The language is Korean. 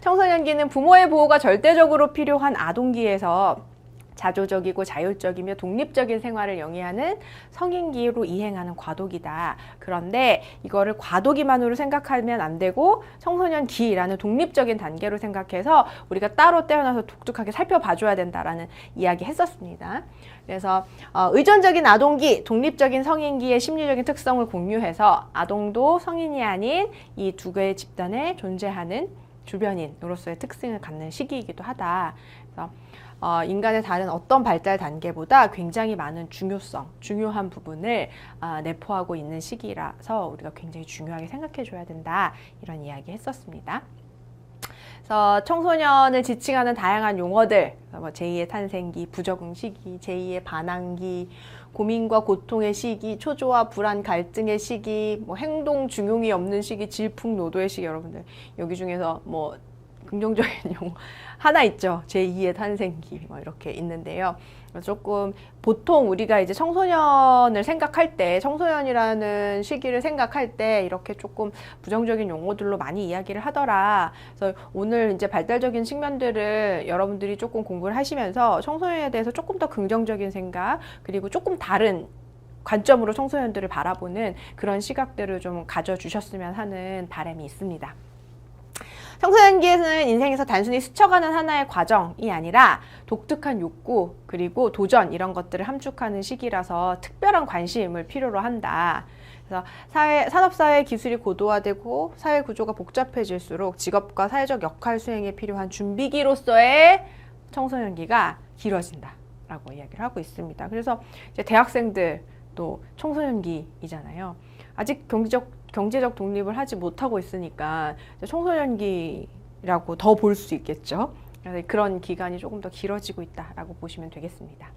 청소년기는 부모의 보호가 절대적으로 필요한 아동기에서 자조적이고 자율적이며 독립적인 생활을 영위하는 성인기로 이행하는 과도기다. 그런데 이거를 과도기만으로 생각하면 안 되고 청소년기라는 독립적인 단계로 생각해서 우리가 따로 떼어놔서 독특하게 살펴봐줘야 된다라는 이야기 했었습니다. 그래서 어, 의존적인 아동기, 독립적인 성인기의 심리적인 특성을 공유해서 아동도 성인이 아닌 이 두 개의 집단에 존재하는 주변인으로서의 특징을 갖는 시기이기도 하다. 그래서 어, 인간의 다른 어떤 발달 단계보다 굉장히 많은 중요성, 중요한 부분을 아, 내포하고 있는 시기라서 우리가 굉장히 중요하게 생각해 줘야 된다. 이런 이야기 했었습니다. 그래서 청소년을 지칭하는 다양한 용어들, 뭐 제2의 탄생기, 부적응 시기, 제2의 반항기, 고민과 고통의 시기, 초조와 불안, 갈등의 시기, 뭐 행동 중용이 없는 시기, 질풍노도의 시기 여러분들. 여기 중에서 뭐 긍정적인 용어 하나 있죠. 제2의 탄생기 뭐 이렇게 있는데요. 조금 보통 우리가 이제 청소년을 생각할 때 청소년이라는 시기를 생각할 때 이렇게 조금 부정적인 용어들로 많이 이야기를 하더라. 그래서 오늘 이제 발달적인 측면들을 여러분들이 조금 공부를 하시면서 청소년에 대해서 조금 더 긍정적인 생각 그리고 조금 다른 관점으로 청소년들을 바라보는 그런 시각들을 좀 가져주셨으면 하는 바람이 있습니다. 청소년기에는 인생에서 단순히 스쳐가는 하나의 과정이 아니라 독특한 욕구 그리고 도전 이런 것들을 함축하는 시기라서 특별한 관심을 필요로 한다. 그래서 사회, 산업사회 기술이 고도화되고 사회 구조가 복잡해질수록 직업과 사회적 역할 수행에 필요한 준비기로서의 청소년기가 길어진다 라고 이야기를 하고 있습니다. 그래서 이제 대학생들도 청소년기이잖아요. 아직 경제적 경제적 독립을 하지 못하고 있으니까 청소년기라고 더 볼 수 있겠죠. 그런 기간이 조금 더 길어지고 있다라고 보시면 되겠습니다.